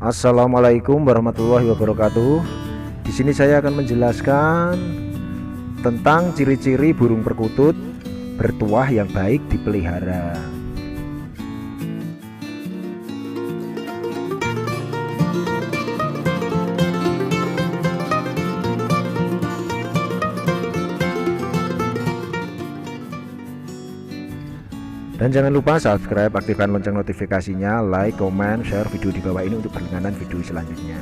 Assalamualaikum warahmatullahi wabarakatuh. Di sini saya akan menjelaskan tentang ciri-ciri burung perkutut bertuah yang baik dipelihara. Dan jangan lupa subscribe, aktifkan lonceng notifikasinya, like, comment, share video di bawah ini untuk berlangganan video selanjutnya.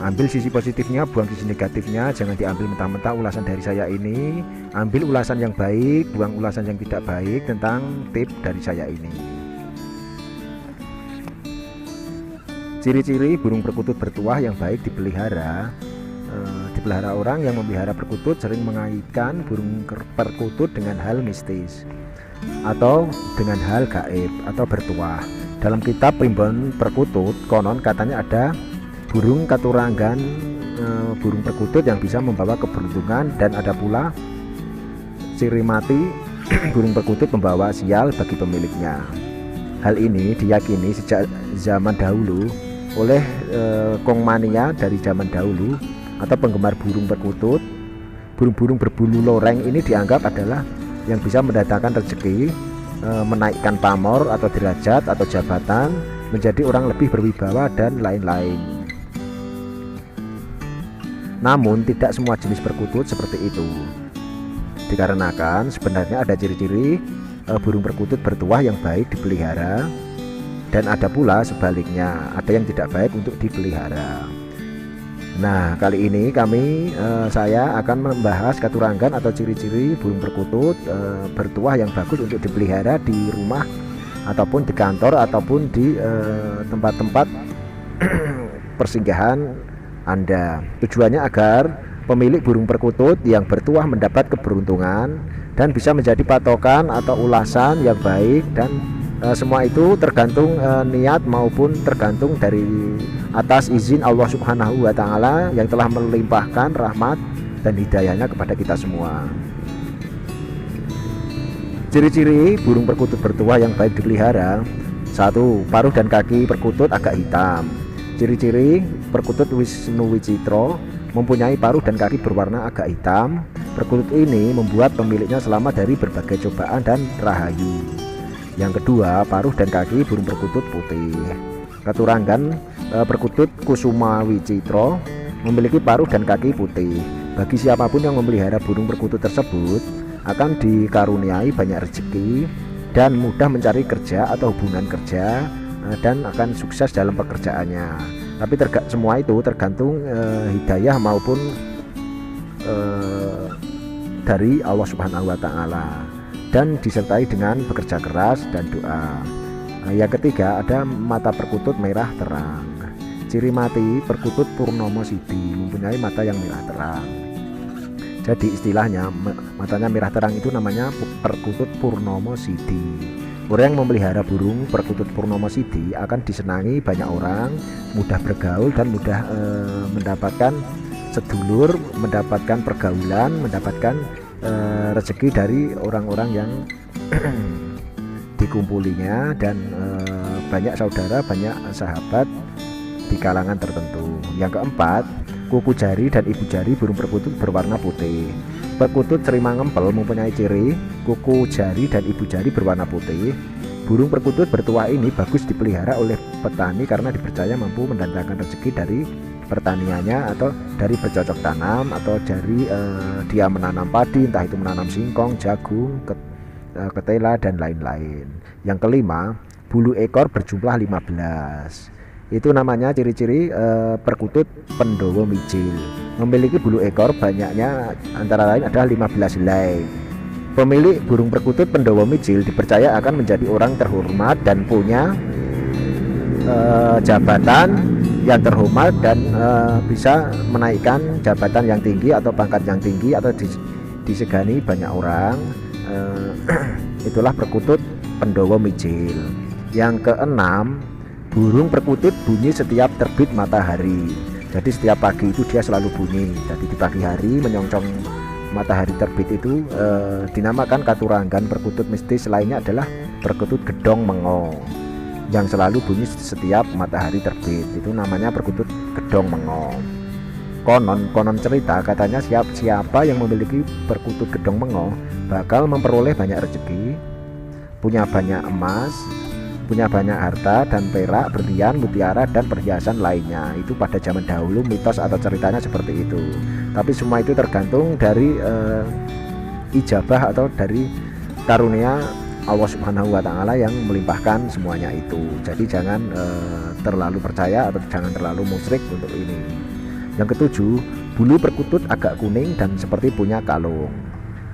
Ambil sisi positifnya, buang sisi negatifnya, jangan diambil mentah-mentah ulasan dari saya ini. Ambil ulasan yang baik, buang ulasan yang tidak baik tentang tip dari saya ini. Ciri-ciri burung perkutut bertuah yang baik dipelihara eh, Dipelihara orang yang memelihara perkutut sering mengaitkan burung perkutut dengan hal mistis atau dengan hal gaib atau bertuah. Dalam kitab Primbon Perkutut konon katanya ada burung katuranggan e, burung perkutut yang bisa membawa keberuntungan dan ada pula ciri mati burung perkutut membawa sial bagi pemiliknya. Hal ini diyakini sejak zaman dahulu oleh e, kongmania dari zaman dahulu atau penggemar burung perkutut. Burung-burung berbulu loreng ini dianggap adalah yang bisa mendatangkan rezeki, e, menaikkan pamor atau derajat atau jabatan, menjadi orang lebih berwibawa dan lain-lain. Namun tidak semua jenis perkutut seperti itu. Dikarenakan sebenarnya ada ciri-ciri e, burung perkutut bertuah yang baik dipelihara dan ada pula sebaliknya, ada yang tidak baik untuk dipelihara. Nah, kali ini kami uh, saya akan membahas keturangan atau ciri-ciri burung perkutut uh, bertuah yang bagus untuk dipelihara di rumah ataupun di kantor ataupun di eh, tempat-tempat uh, persinggahan Anda. Tujuannya agar pemilik burung perkutut yang bertuah mendapat keberuntungan dan bisa menjadi patokan atau ulasan yang baik dan e, semua itu tergantung e, niat maupun tergantung dari atas izin Allah Subhanahu wa taala yang telah melimpahkan rahmat dan hidayahnya kepada kita semua. Ciri-ciri burung perkutut bertuah yang baik dipelihara satu, paruh dan kaki perkutut agak hitam. Ciri-ciri perkutut Wisnu Wicitro mempunyai paruh dan kaki berwarna agak hitam. Perkutut ini membuat pemiliknya selamat dari berbagai cobaan dan rahayu. Yang kedua, paruh dan kaki burung perkutut putih. Keturangan e, perkutut Kusuma Wicitro memiliki paruh dan kaki putih. Bagi siapa pun yang memelihara burung perkutut tersebut akan dikaruniai banyak rezeki dan mudah mencari kerja atau hubungan kerja e, dan akan sukses dalam pekerjaannya. Tapi terga, semua itu tergantung e, hidayah maupun e, dari Allah Subhanahu wa taala dan disertai dengan bekerja keras dan doa. Nah, yang ketiga ada mata perkutut merah terang. Ciri mati perkutut Purnomo Sidi mempunyai mata yang merah terang. Jadi istilahnya matanya merah terang itu namanya perkutut Purnomo Sidi. Orang yang memelihara burung perkutut Purnomo Sidi akan disenangi banyak orang, mudah bergaul dan mudah e, mendapatkan sedulur, mendapatkan pergaulan, mendapatkan uh, rezeki dari orang-orang yang dikumpulinya dan uh, banyak saudara, banyak sahabat di kalangan tertentu. Yang keempat, kuku jari dan ibu jari burung perkutut berwarna putih. Perkutut cerima ngempel mempunyai ciri kuku jari dan ibu jari berwarna putih. Burung perkutut bertuah ini bagus dipelihara oleh petani karena dipercaya mampu mendatangkan rezeki dari pertaniannya atau dari bercocok tanam atau dari uh, dia menanam padi entah itu menanam singkong, jagung, ket, uh, ketela dan lain-lain. Yang kelima, bulu ekor berjumlah 15. Itu namanya ciri-ciri uh, perkutut pendowo mijil. Memiliki bulu ekor banyaknya antara lain adalah 15 helai. Pemilik burung perkutut pendowo mijil dipercaya akan menjadi orang terhormat dan punya uh, jabatan yang terhormat dan uh, bisa menaikkan jabatan yang tinggi atau pangkat yang tinggi atau disegani banyak orang uh, itulah perkutut pendowo mijil. Yang keenam burung perkutut bunyi setiap terbit matahari. Jadi setiap pagi itu dia selalu bunyi. Jadi di pagi hari menyongsong matahari terbit itu uh, dinamakan katuranggan perkutut mistis. Lainnya adalah perkutut gedong mengong yang selalu bunyi setiap matahari terbit itu namanya perkutut gedong mengo konon konon cerita katanya siap siapa yang memiliki perkutut gedong mengo bakal memperoleh banyak rezeki punya banyak emas punya banyak harta dan perak, berlian, mutiara dan perhiasan lainnya. Itu pada zaman dahulu mitos atau ceritanya seperti itu. Tapi semua itu tergantung dari uh, ijabah atau dari karunia Allah Subhanahu wa taala yang melimpahkan semuanya itu. Jadi jangan uh, terlalu percaya atau jangan terlalu musyrik untuk ini. Yang ketujuh, bulu perkutut agak kuning dan seperti punya kalung.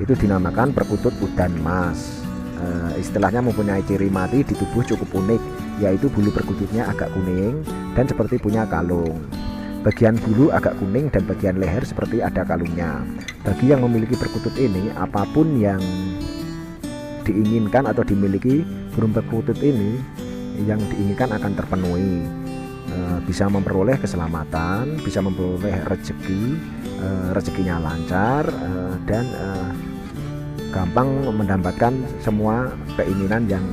Itu dinamakan perkutut udan mas uh, istilahnya mempunyai ciri mati di tubuh cukup unik yaitu bulu perkututnya agak kuning dan seperti punya kalung bagian bulu agak kuning dan bagian leher seperti ada kalungnya bagi yang memiliki perkutut ini apa pun yang diinginkan atau dimiliki burung perkutut ini yang diinginkan akan terpenuhi. Eh, bisa memperoleh keselamatan, bisa memperoleh rezeki, eh, rezekinya lancar dan gampang mendapatkan semua keinginan yang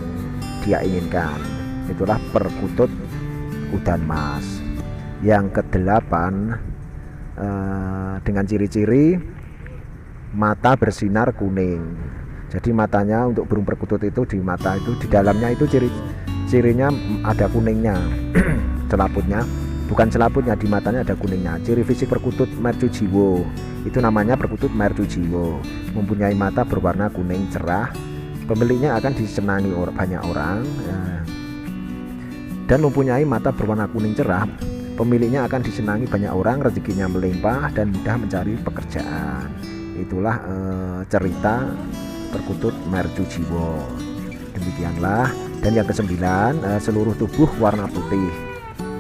dia inginkan. Itulah perkutut udan mas. Yang kedelapan eh, dengan ciri-ciri mata bersinar kuning jadi matanya untuk burung perkutut itu di mata itu di dalamnya itu ciri cirinya ada kuningnya selaputnya bukan selaputnya di matanya ada kuningnya. Ciri fisik perkutut mercujiwo. Itu namanya perkutut mercujiwo. Mempunyai mata berwarna kuning cerah. Pemiliknya akan disenangi or banyak orang ya. dan mempunyai mata berwarna kuning cerah. Pemiliknya akan disenangi banyak orang rezekinya melimpah dan mudah mencari pekerjaan. Itulah eh, cerita perkutut mercujiwo demikianlah. Dan yang kesembilan eh, seluruh tubuh warna putih.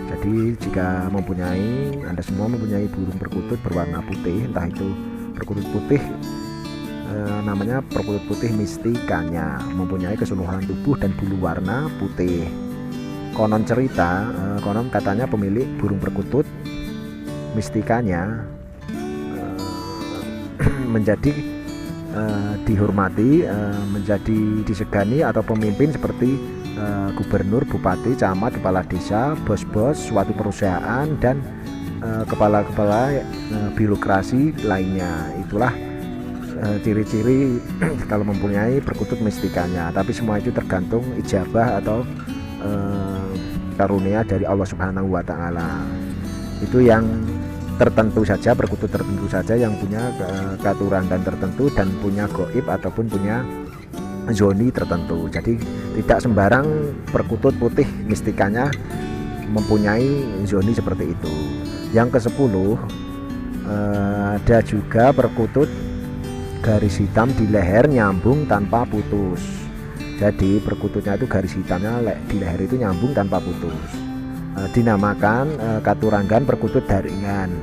Jadi jika mempunyai Anda semua mempunyai burung perkutut berwarna putih entah itu perkutut putih e, namanya perkutut putih mistikanya. Mempunyai keseluruhan tubuh dan bulu warna putih. Konon cerita e, konon katanya pemilik burung perkutut mistikanya menjadi e, dihormati e, menjadi disegani atau pemimpin seperti uh, gubernur, bupati, camat, kepala desa, bos-bos suatu perusahaan dan kepala-kepala uh, birokrasi lainnya. Itulah ciri-ciri uh, kalau mempunyai perkutut mistikanya. Tapi semua itu tergantung ijabah atau uh, karunia dari Allah Subhanahu wa taala. Itu yang tertentu saja perkutut tertentu saja yang punya keaturan dan tertentu dan punya goib ataupun punya zoni tertentu. Jadi tidak sembarang perkutut putih mistikanya mempunyai zoni seperti itu. Yang ke 10 eh, ada juga perkutut garis hitam di leher nyambung tanpa putus. Jadi perkututnya itu garis hitamnya di leher itu nyambung tanpa putus. eh, dinamakan eh, katuranggan perkutut daringan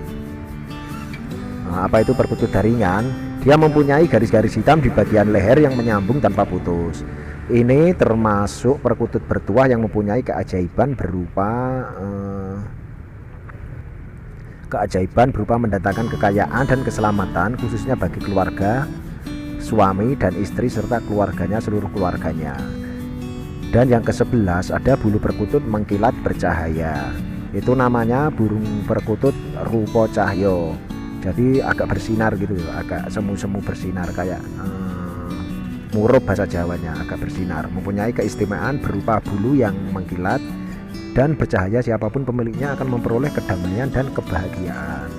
nah, apa itu perkutut daringan dia mempunyai garis-garis hitam di bagian leher yang menyambung tanpa putus. Ini termasuk perkutut bertuah yang mempunyai keajaiban berupa eh, keajaiban berupa mendatangkan kekayaan dan keselamatan khususnya bagi keluarga, suami dan istri serta keluarganya seluruh keluarganya. Dan yang ke-11 ada bulu perkutut mengkilat bercahaya. Itu namanya burung perkutut rupo cahyo jadi agak bersinar gitu agak semu-semu bersinar kayak uh, murup bahasa Jawanya agak bersinar. Mempunyai keistimewaan berupa bulu yang mengkilat dan bercahaya. Siapa pun pemiliknya akan memperoleh kedamaian dan kebahagiaan.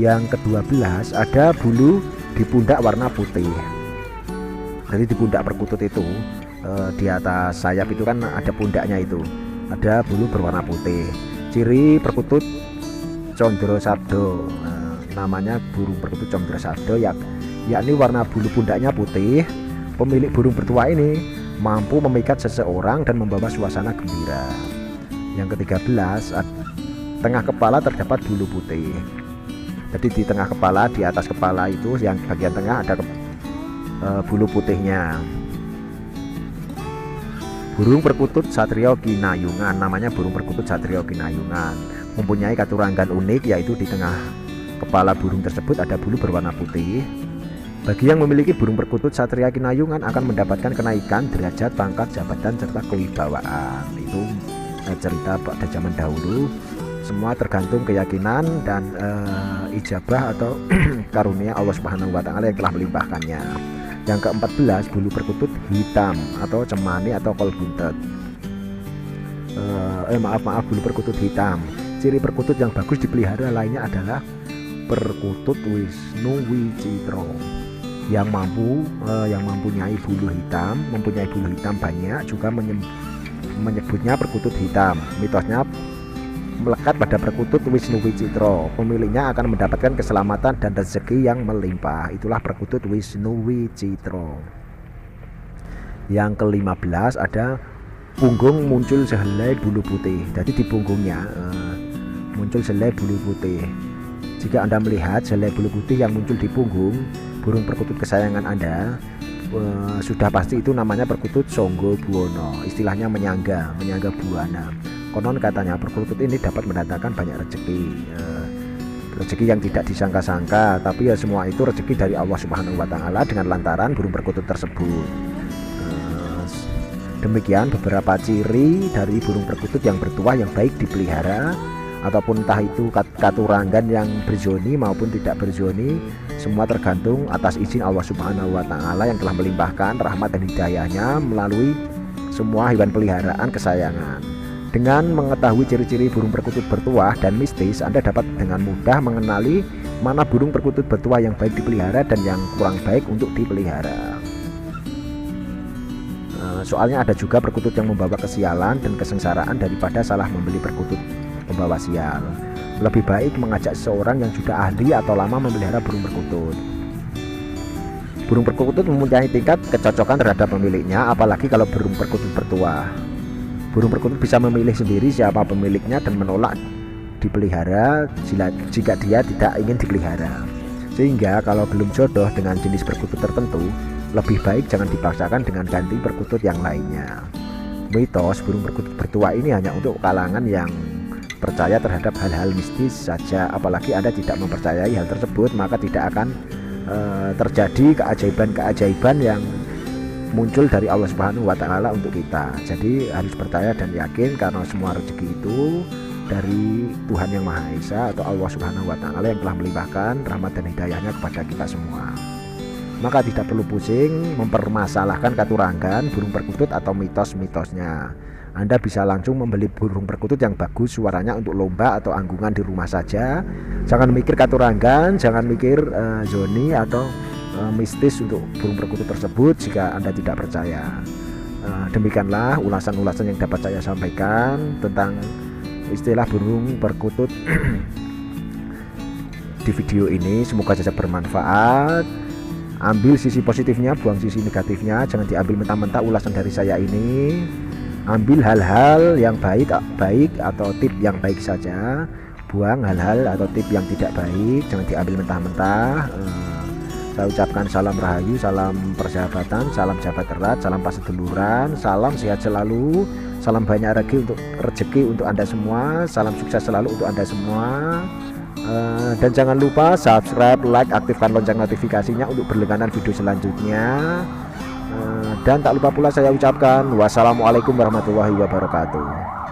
Yang ke-12 ada bulu di pundak warna putih. Jadi di pundak perkutut itu uh, di atas sayap itu kan ada pundaknya itu. Ada bulu berwarna putih. Ciri perkutut condro sabdo nah, namanya burung perkutut Comdrasado yak, yakni warna bulu pundaknya putih. Pemilik burung bertua ini mampu memikat seseorang dan membawa suasana gembira. Yang ketiga belas tengah kepala terdapat bulu putih. Jadi di tengah kepala di atas kepala itu yang bagian tengah ada e, bulu putihnya burung perkutut satrio kinayungan namanya burung perkutut satrio kinayungan mempunyai katurangan unik yaitu di tengah Kepala burung tersebut ada bulu berwarna putih. Bagi yang memiliki burung perkutut Satria Kinayungan akan mendapatkan kenaikan derajat, pangkat, jabatan serta kewibawaan. Itu cerita pada zaman dahulu semua tergantung keyakinan dan uh, ijabah atau karunia Allah Subhanahu wa taala yang telah melimpahkannya. Yang ke-14 bulu perkutut hitam atau cemani atau kolbuntet. Uh, eh maaf maaf bulu perkutut hitam. Ciri perkutut yang bagus dipelihara lainnya adalah perkutut Wisnu Wicitro yang mampu uh, yang mempunyai bulu hitam, mempunyai bulu hitam banyak juga menyebutnya perkutut hitam. Mitosnya melekat pada perkutut Wisnu Wicitro. Pemiliknya akan mendapatkan keselamatan dan rezeki yang melimpah. Itulah perkutut Wisnu Wicitro. Yang ke-15 ada punggung muncul sehelai bulu putih. Jadi di punggungnya uh, muncul sehelai bulu putih. Jika Anda melihat sehelai bulu putih yang muncul di punggung burung perkutut kesayangan Anda, uh, sudah pasti itu namanya perkutut Songgo Buwono. Istilahnya menyangga, menyangga buana konon katanya perkutut ini dapat mendatangkan banyak rezeki eh, rezeki yang tidak disangka-sangka tapi ya semua itu rezeki dari Allah Subhanahu wa taala dengan lantaran burung perkutut tersebut. Eh, demikian beberapa ciri dari burung perkutut yang bertuah yang baik dipelihara ataupun entah itu katurangan yang berjoni maupun tidak berjoni semua tergantung atas izin Allah Subhanahu wa taala yang telah melimpahkan rahmat dan hidayahnya melalui semua hewan peliharaan kesayangan dengan mengetahui ciri-ciri burung perkutut bertuah dan mistis, Anda dapat dengan mudah mengenali mana burung perkutut bertuah yang baik dipelihara dan yang kurang baik untuk dipelihara. Eh, soalnya ada juga perkutut yang membawa kesialan dan kesengsaraan daripada salah membeli perkutut pembawa sial. Lebih baik mengajak seseorang yang sudah ahli atau lama memelihara burung perkutut. Burung perkutut mempunyai tingkat kecocokan terhadap pemiliknya, apalagi kalau burung perkutut bertuah. Burung perkutut bisa memilih sendiri siapa pemiliknya dan menolak dipelihara jika dia tidak ingin dipelihara. Sehingga kalau belum jodoh dengan jenis perkutut tertentu, lebih baik jangan dipaksakan dengan ganti perkutut yang lainnya. Mitos burung perkutut bertua ini hanya untuk kalangan yang percaya terhadap hal-hal mistis saja apalagi Anda tidak mempercayai hal tersebut maka tidak akan e, terjadi keajaiban-keajaiban yang muncul dari Allah Subhanahu wa taala untuk kita. Jadi harus percaya dan yakin karena semua rezeki itu dari Tuhan yang Maha Esa atau Allah Subhanahu wa taala yang telah melimpahkan rahmat dan hidayahnya kepada kita semua. Maka tidak perlu pusing mempermasalahkan katurangan burung perkutut atau mitos-mitosnya. Anda bisa langsung membeli burung perkutut yang bagus suaranya untuk lomba atau anggungan di rumah saja. Jangan mikir katurangan, jangan mikir uh, zoni atau uh, mistis untuk burung perkutut tersebut jika Anda tidak percaya. Uh, demikianlah ulasan-ulasan yang dapat saya sampaikan tentang istilah burung perkutut di video ini. Semoga saja bermanfaat. Ambil sisi positifnya, buang sisi negatifnya. Jangan diambil mentah-mentah ulasan dari saya ini. Ambil hal-hal yang baik, baik atau tip yang baik saja. Buang hal-hal atau tip yang tidak baik. Jangan diambil mentah-mentah. Uh, saya ucapkan salam rahayu, salam persahabatan, salam sahabat erat, salam paseduluran, salam sehat selalu, salam banyak rezeki untuk rezeki untuk Anda semua, salam sukses selalu untuk Anda semua. Uh, dan jangan lupa subscribe, like, aktifkan lonceng notifikasinya untuk berlangganan video selanjutnya. Uh, dan tak lupa pula saya ucapkan wassalamualaikum warahmatullahi wabarakatuh.